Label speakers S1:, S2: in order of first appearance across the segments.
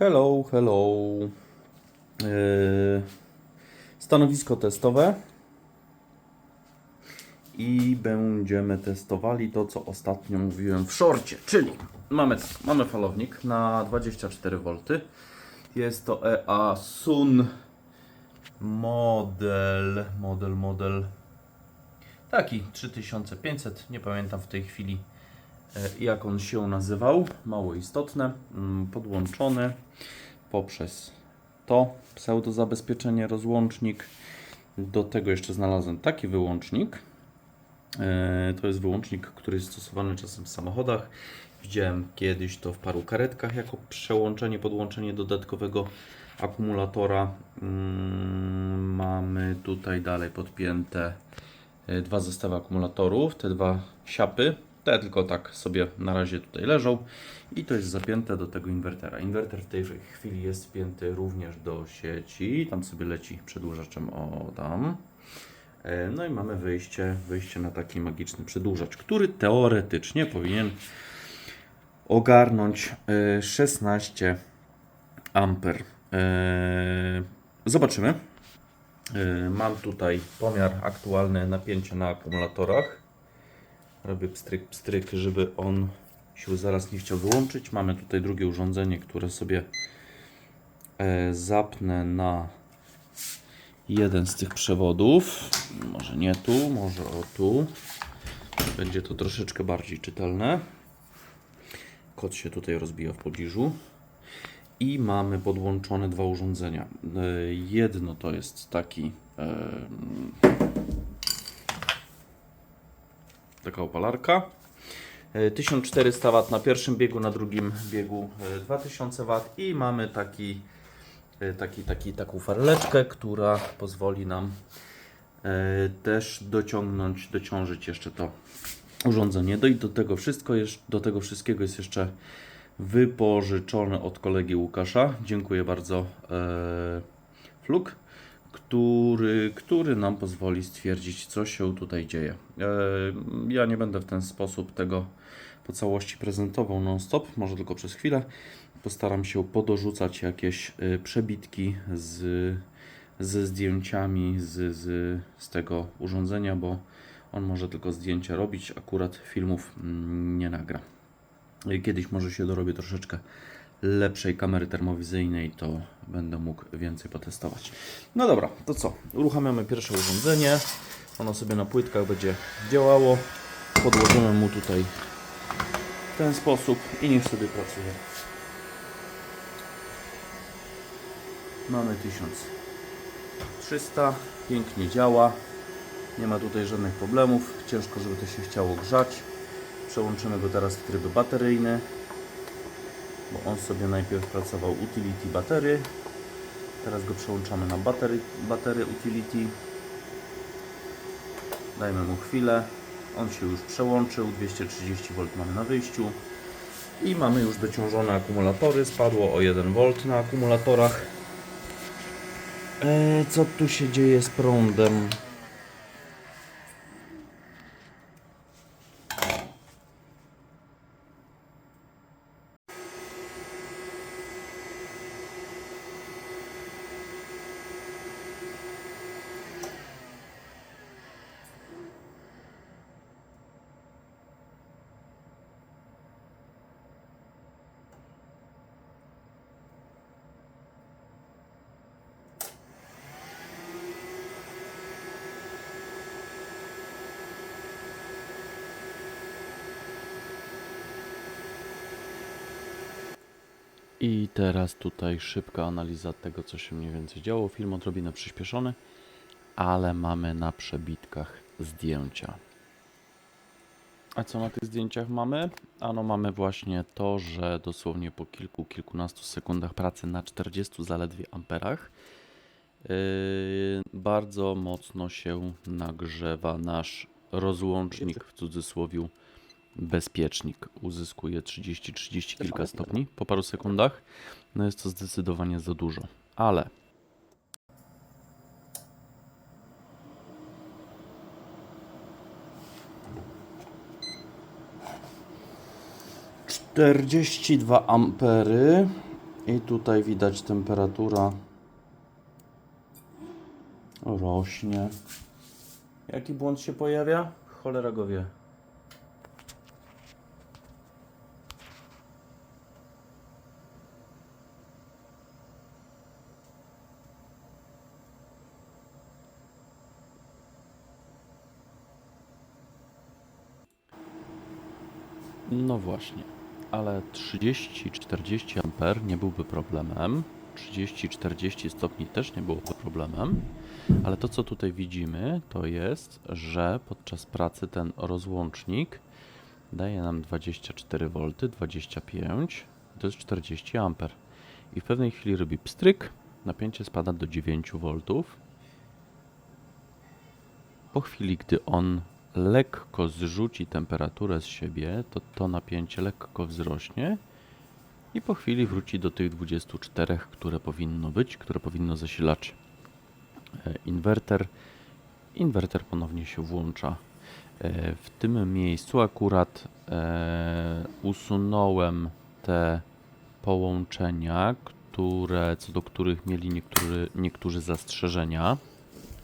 S1: Hello, hello. Yy, stanowisko testowe. I będziemy testowali to, co ostatnio mówiłem w shorcie, czyli mamy tak, mamy falownik na 24V. Jest to EA Sun model, model, model taki 3500, nie pamiętam w tej chwili e, jak on się nazywał, mało istotne, mm, podłączony poprzez to pseudo zabezpieczenie rozłącznik. Do tego jeszcze znalazłem taki wyłącznik. E, To jest wyłącznik, który jest stosowany czasem w samochodach. Widziałem kiedyś to w paru karetkach jako przełączenie, podłączenie dodatkowego akumulatora. Mm, Mamy tutaj dalej podpięte e, dwa zestawy akumulatorów, te dwa siapy. Te tylko tak sobie na razie tutaj leżą i to jest zapięte do tego inwertera. Inwerter w tej chwili jest wpięty również do sieci. Tam sobie leci przedłużaczem o tam. E, No i mamy wyjście, wyjście na taki magiczny przedłużacz, który teoretycznie powinien ogarnąć e, 16 amper. E, Zobaczymy. E, Mam tutaj pomiar aktualny napięcia na akumulatorach. Robię pstryk, pstryk, żeby on się zaraz nie chciał wyłączyć. Mamy tutaj drugie urządzenie, które sobie e, zapnę na jeden z tych przewodów. Może nie tu, może o tu. Będzie to troszeczkę bardziej czytelne. Kot się tutaj rozbija w pobliżu. I mamy podłączone dwa urządzenia. E, Jedno to jest taki e, taka opalarka. E, 1400 W na pierwszym biegu, na drugim biegu e, 2000 W i mamy taki, e, taki, taki, taką farleczkę, która pozwoli nam e, też dociągnąć, dociążyć jeszcze to urządzenie. Do, I do tego wszystko do tego wszystkiego jest jeszcze wypożyczone od kolegi Łukasza. Dziękuję bardzo e, Fluk, który, który nam pozwoli stwierdzić, co się tutaj dzieje. E, ja nie będę w ten sposób tego po całości prezentował non-stop, może tylko przez chwilę. Postaram się podorzucać jakieś e, przebitki z, ze zdjęciami z, z, z tego urządzenia, bo on może tylko zdjęcia robić, akurat filmów mm, nie nagra. Kiedyś może się dorobię troszeczkę lepszej kamery termowizyjnej, to będę mógł więcej potestować. No dobra, to co? Uruchamiamy pierwsze urządzenie. Ono sobie na płytkach będzie działało. Podłożymy mu tutaj w ten sposób i niech sobie pracuje. Mamy 1300, pięknie działa. Nie ma tutaj żadnych problemów. Ciężko, żeby to się chciało grzać. Przełączymy go teraz w tryb bateryjny, bo on sobie najpierw pracował utility batery. Teraz go przełączamy na batery, batery utility. Dajmy mu chwilę. On się już przełączył. 230V mamy na wyjściu. I mamy już dociążone akumulatory. Spadło o 1V na akumulatorach. Eee, co tu się dzieje z prądem? I teraz tutaj szybka analiza tego, co się mniej więcej działo. Film odrobinę przyspieszony, ale mamy na przebitkach zdjęcia. A co na tych zdjęciach mamy? Ano mamy właśnie to, że dosłownie po kilku, kilkunastu sekundach pracy na 40 zaledwie amperach yy, bardzo mocno się nagrzewa nasz rozłącznik w cudzysłowie bezpiecznik. Uzyskuje 30-30 kilka stopni po paru sekundach. No jest to zdecydowanie za dużo. Ale czterdzieści dwa ampery I tutaj widać temperatura rośnie. Jaki błąd się pojawia? Cholera go wie. No właśnie, ale 30-40 A nie byłby problemem. 30-40 stopni też nie byłoby problemem. Ale to, co tutaj widzimy, to jest, że podczas pracy ten rozłącznik daje nam 24 V, 25, to jest 40 A. I w pewnej chwili robi pstryk, napięcie spada do 9 V. Po chwili, gdy on lekko zrzuci temperaturę z siebie, to to napięcie lekko wzrośnie i po chwili wróci do tych 24, które powinno być, które powinno zasilać e, inwerter. Inwerter ponownie się włącza. E, W tym miejscu akurat e, usunąłem te połączenia, które, co do których mieli niektórzy, niektórzy zastrzeżenia.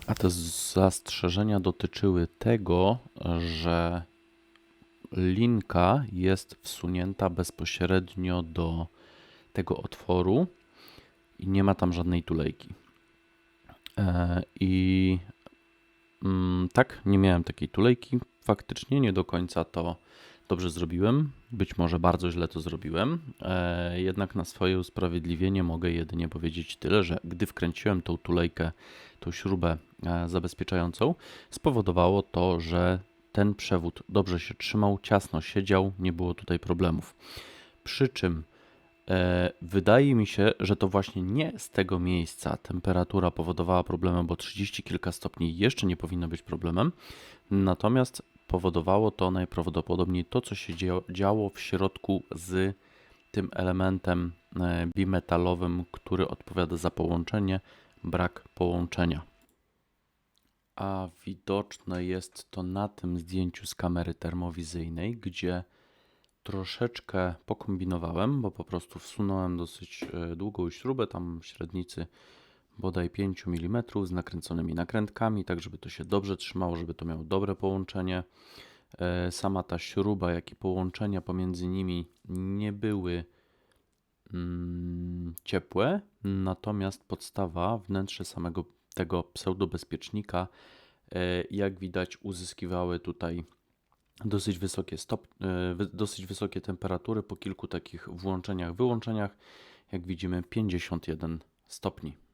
S1: A te zastrzeżenia dotyczyły tego, że linka jest wsunięta bezpośrednio do tego otworu i nie ma tam żadnej tulejki. E, I mm, tak, nie miałem takiej tulejki. Faktycznie nie do końca to dobrze zrobiłem. Być może bardzo źle to zrobiłem. E, jednak na swoje usprawiedliwienie mogę jedynie powiedzieć tyle, że gdy wkręciłem tą tulejkę, tą śrubę e, zabezpieczającą, spowodowało to, że ten przewód dobrze się trzymał, ciasno siedział, nie było tutaj problemów. Przy czym e, wydaje mi się, że to właśnie nie z tego miejsca temperatura powodowała problemy, bo 30 kilka stopni jeszcze nie powinno być problemem. Natomiast powodowało to najprawdopodobniej to, co się dzia- działo w środku z tym elementem e, bimetalowym, który odpowiada za połączenie, brak połączenia. A widoczne jest to na tym zdjęciu z kamery termowizyjnej, gdzie troszeczkę pokombinowałem, bo po prostu wsunąłem dosyć e, długą śrubę, tam średnicy bodaj 5 mm z nakręconymi nakrętkami, tak żeby to się dobrze trzymało, żeby to miało dobre połączenie. E, Sama ta śruba, jak i połączenia pomiędzy nimi nie były mm, ciepłe, natomiast podstawa, wnętrze samego tego pseudobezpiecznika, e, jak widać, uzyskiwały tutaj dosyć wysokie, stop, e, dosyć wysokie temperatury po kilku takich włączeniach, wyłączeniach. Jak widzimy, 51 stopni.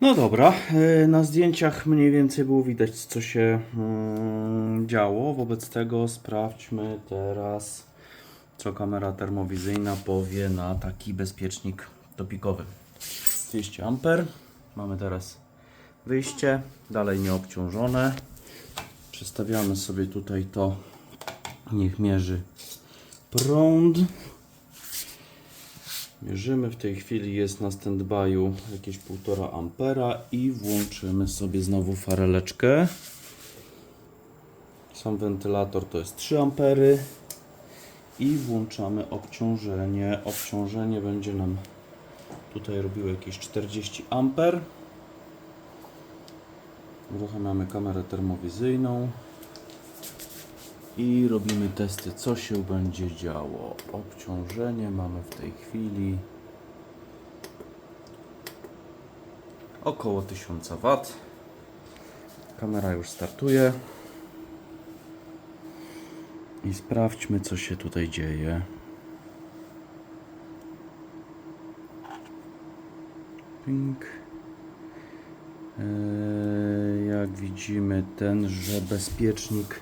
S1: No dobra, e, na zdjęciach mniej więcej było widać, co się mm, działo. Wobec tego sprawdźmy teraz, co kamera termowizyjna powie na taki bezpiecznik topikowy. 200 A. Mamy teraz wyjście, dalej nieobciążone. Przestawiamy sobie tutaj to, niech mierzy prąd. Mierzymy, w tej chwili jest na standby'u jakieś 1,5 ampera i włączymy sobie znowu fareleczkę. Sam wentylator to jest 3 ampery i włączamy obciążenie. Obciążenie będzie nam tutaj robiło jakieś 40 amper. Uruchamiamy kamerę termowizyjną i robimy testy, co się będzie działo. Obciążenie mamy w tej chwili około 1000 W. Kamera już startuje. I sprawdźmy, co się tutaj dzieje. Ping. Eee, Jak widzimy, tenże bezpiecznik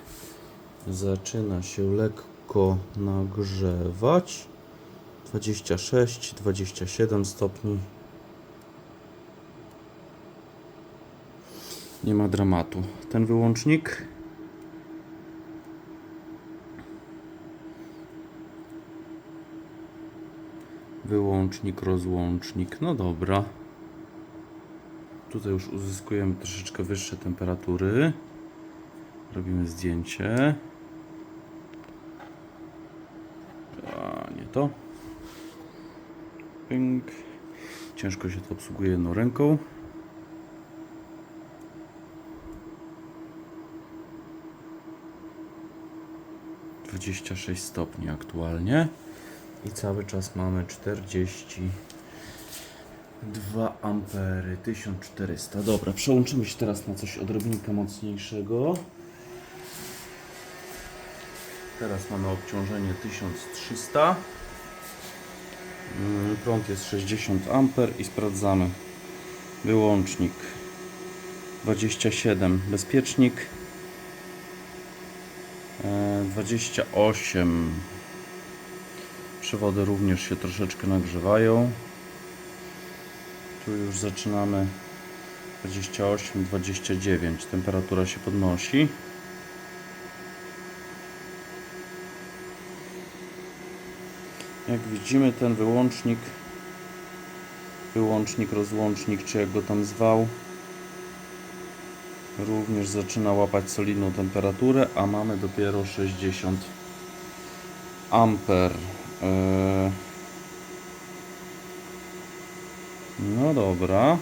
S1: zaczyna się lekko nagrzewać. 26, 27 stopni. Nie ma dramatu. Ten wyłącznik Wyłącznik, rozłącznik. No dobra. Tutaj już uzyskujemy troszeczkę wyższe temperatury. Robimy zdjęcie. To. Ciężko się to obsługuje jedną ręką. Dwadzieścia sześć stopni aktualnie. I cały czas mamy 42 ampery 1400 dobra przełączymy się teraz na coś odrobinkę mocniejszego. Teraz mamy obciążenie 1300 Mm, prąd jest 60 amper i sprawdzamy wyłącznik 27 bezpiecznik e, 28 Przewody również się troszeczkę nagrzewają. Tu już zaczynamy 28, 29. Temperatura się podnosi. Jak widzimy ten wyłącznik wyłącznik, rozłącznik, czy jak go tam zwał również zaczyna łapać solidną temperaturę, a mamy dopiero 60 amper. Eee, No dobra.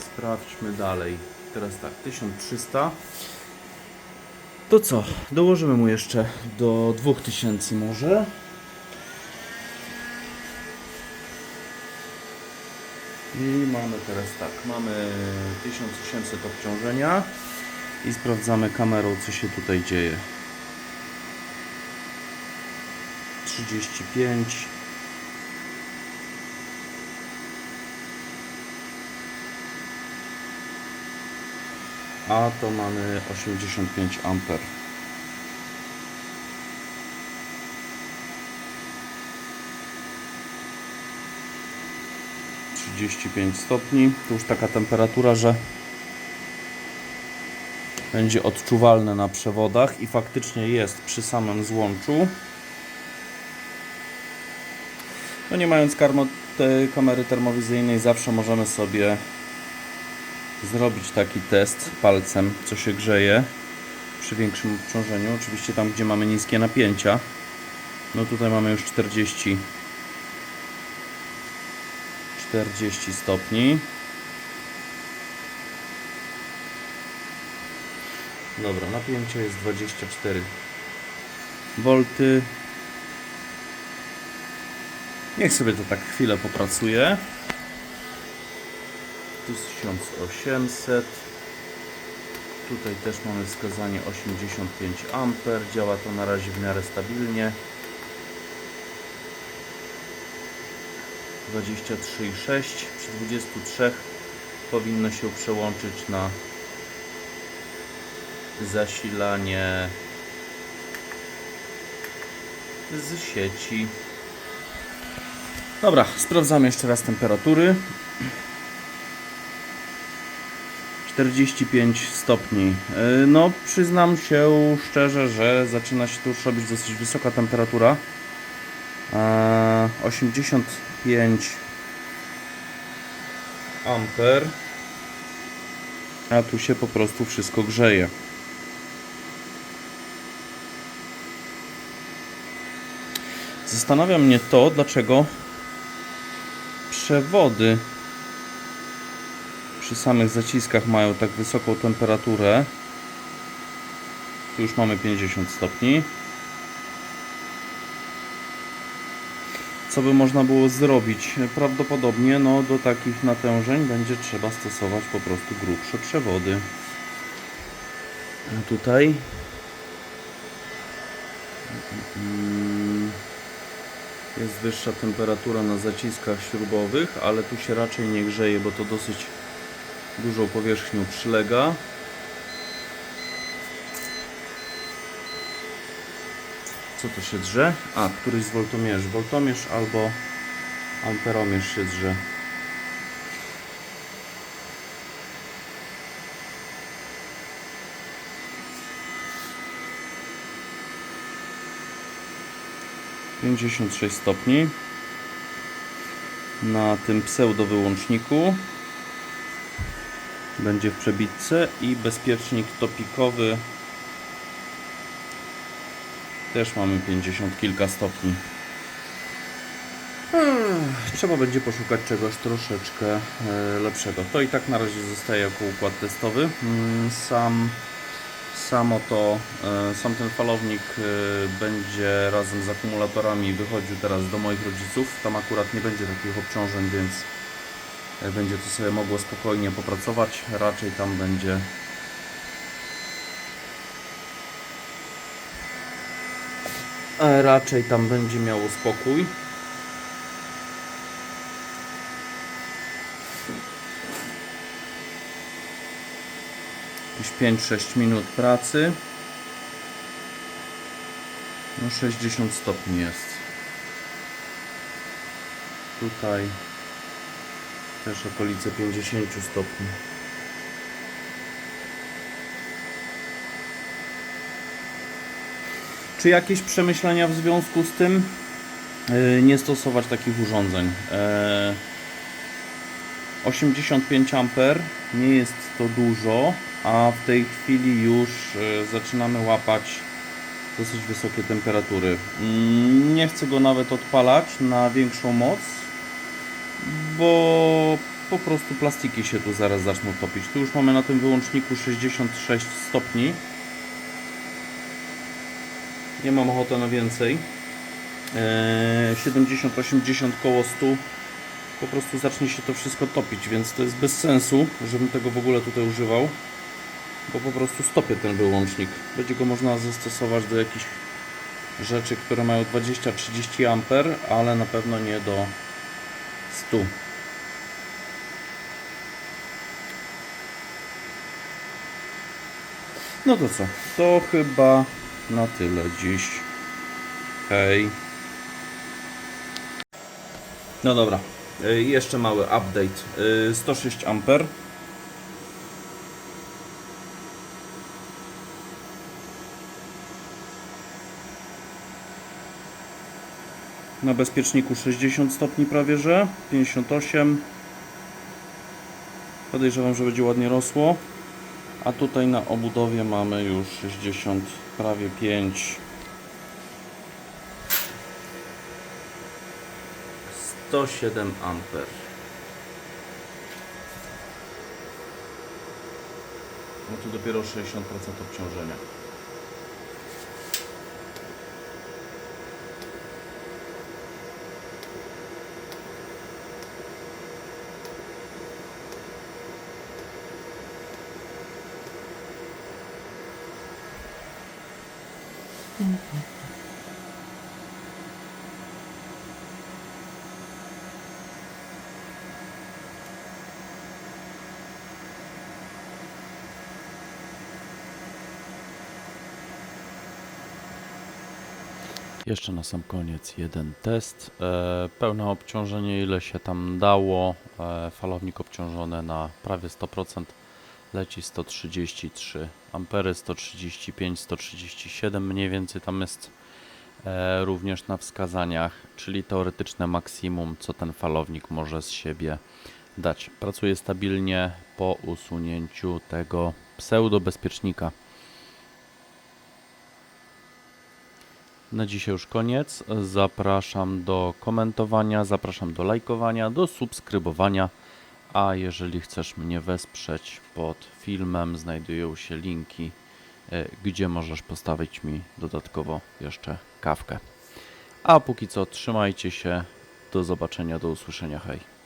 S1: Sprawdźmy dalej. Teraz tak, 1300. To co? Dołożymy mu jeszcze do 2000 może. I mamy teraz tak, mamy 1800 obciążenia i sprawdzamy kamerą co się tutaj dzieje. 35 a to mamy 85 amper Trzydzieści pięć stopni. To już taka temperatura, że będzie odczuwalne na przewodach i faktycznie jest przy samym złączu. No nie mając karmo, te kamery termowizyjnej zawsze możemy sobie zrobić taki test palcem, co się grzeje przy większym obciążeniu. Oczywiście tam, gdzie mamy niskie napięcia. No tutaj mamy już 40 40 stopni. Dobra, napięcie jest 24 V. Niech sobie to tak chwilę popracuje. 1800 tutaj też mamy wskazanie 85 A działa to na razie w miarę stabilnie. 23,6 przy 23 powinno się przełączyć na zasilanie z sieci. Dobra, sprawdzamy jeszcze raz temperatury 45 stopni. Yy, No, przyznam się szczerze, że zaczyna się tu już robić dosyć wysoka temperatura. Eee, 85 amper. A tu się po prostu wszystko grzeje. Zastanawia mnie to, dlaczego przewody przy samych zaciskach mają tak wysoką temperaturę. Tu już mamy 50 stopni. Co by można było zrobić? Prawdopodobnie no, do takich natężeń będzie trzeba stosować po prostu grubsze przewody. A tutaj jest wyższa temperatura na zaciskach śrubowych, ale tu się raczej nie grzeje, bo to dosyć dużą powierzchnią przylega. Co to się drze? A, któryś z woltomierzy. Woltomierz albo amperomierz się drze. Pięćdziesiąt sześć stopni na tym pseudo wyłączniku będzie w przebitce i bezpiecznik topikowy Też mamy 50 kilka stopni. Trzeba będzie poszukać czegoś troszeczkę e, lepszego. To i tak na razie zostaje jako układ testowy. Mm, Sam, samo to, e, sam ten falownik e, będzie razem z akumulatorami wychodził teraz do moich rodziców. Tam akurat nie będzie takich obciążeń, więc będzie to sobie mogło spokojnie popracować. Raczej tam będzie raczej tam będzie miało spokój. Jakieś 5-6 minut pracy. No 60 stopni jest. Tutaj też okolice 50 stopni. Czy jakieś przemyślenia w związku z tym? Yy, Nie stosować takich urządzeń. Yy, 85 A nie jest to dużo, a w tej chwili już yy, zaczynamy łapać dosyć wysokie temperatury. Mm, Nie chcę go nawet odpalać na większą moc, bo po prostu plastiki się tu zaraz zaczną topić. Tu już mamy na tym wyłączniku 66 stopni. Nie mam ochoty na więcej. Eee, 70-80 koło 100 po prostu zacznie się to wszystko topić, więc to jest bez sensu, żebym tego w ogóle tutaj używał, bo po prostu stopię ten wyłącznik. Będzie go można zastosować do jakichś rzeczy, które mają 20-30 A, ale na pewno nie do 100. No to co? To chyba na tyle dziś. Hej. No dobra. Y, Jeszcze mały update. Y, 106 amper. Na bezpieczniku 60 stopni prawie że, 58. Podejrzewam, że będzie ładnie rosło. A tutaj na obudowie mamy już 60, prawie 5. 107 amper. No tu dopiero 60% obciążenia. Jeszcze na sam koniec jeden test. E, pełne obciążenie, ile się tam dało. E, falownik obciążony na prawie 100%. Leci 133 ampery, 135, 137 mniej więcej tam jest e, również na wskazaniach, czyli teoretyczne maksimum, co ten falownik może z siebie dać. Pracuje stabilnie po usunięciu tego pseudobezpiecznika. Na dzisiaj już koniec. Zapraszam do komentowania, zapraszam do lajkowania, do subskrybowania. A jeżeli chcesz mnie wesprzeć, pod filmem znajdują się linki, e, gdzie możesz postawić mi dodatkowo jeszcze kawkę. A póki co, trzymajcie się. Do zobaczenia, do usłyszenia. Hej.